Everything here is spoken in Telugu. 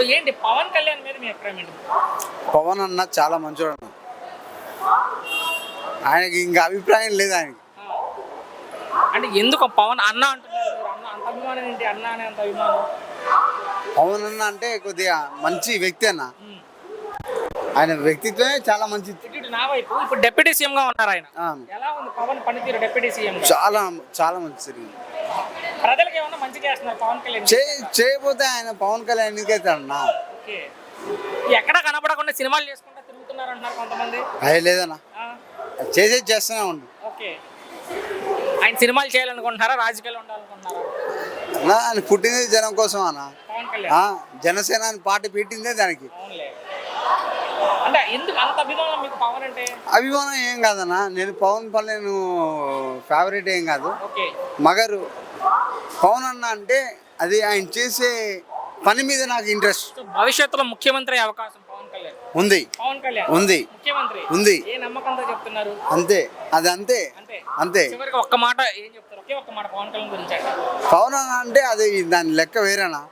సో ఏంటి పవన్ కళ్యాణ్ మీద మీ అభిప్రాయం ఏంటి? పవన్ అన్న చాలా మంచోడు అన్న ఆయనకి ఇంకా అభిప్రాయం లేదు ఆయనకి. అంటే ఎందుకు పవన్ అన్న అంటున్నారు? మీరు అన్న అంత అభిమానం ఏంటి? అన్న అనే అంత అభిమానం? పవన్ అన్న అంటే కొద్దిగా మంచి వ్యక్తి అన్న. ఉమ్. ఆయన వ్యక్తిత్వమే చాలా మంచి. ఇటు ఇటు నా వైపు ఇప్పుడు డిప్యూటీ సీఎం గా ఉన్నారు ఆయన. ఆ, ఎలా ఉంది పవన్ పనితీరు డిప్యూటీ సీఎం గా చాలా చాలా మంచి జరిగింది. ప్రజలకు ఏమన్నా మంచి చేస్తున్నారు? పవన్ కళ్యాణ్ చే చేయకపోతే ఆయన పవన్ కళ్యాణ్ ఎందుకైతే అన్న ఓకే. ఎక్కడ కనపడకుండా సినిమాలు చేసుకుంటా తిరుగుతున్నారు అంటున్నారు కొంతమంది. అదే లేదన్న. చేసేది చేస్తూనే ఉండు. ఓకే. ఆయన సినిమాలు చేయాలనుకుంటున్నారా? రాజకీయాలు ఉండాలనుకుంటున్నారా? అన్న ఆయన పుట్టినది జనం కోసం అన్న. పవన్ కళ్యాణ్. ఆ, జనసేన అని పార్టీ పెట్టిందే దానికి. అవునులే. అంటే ఎందుకు అంత అభిమానం మీకు పవన్ అంటే? అభిమానం ఏం కాదన్న. నేను పవన్ కళ్యాణ్ ఫేవరెట్ ఏం కాదు. ఓకే. మగరు పవన్ అన్న అంటే అది ఆయన చేసే పని మీద నాకు ఇంట్రెస్ట్ భవిష్యత్తులో ముఖ్యమంత్రి అయ్యే అవకాశం పవన్ కళ్యాణ్. ఉంది. పవన్ కళ్యాణ్. ఉంది. ముఖ్యమంత్రి. ఉంది. ఏ నమ్మకంతో చెప్తున్నారు? అంతే. అది అంతే. అంతే. చివరికి ఒక్క మాట ఏం చెప్తారు? ఒకే ఒక్క మాట పవన్ కళ్యాణ్ గురించి పవన్ అన్న అంటే అది దాని లెక్క వేరేనా?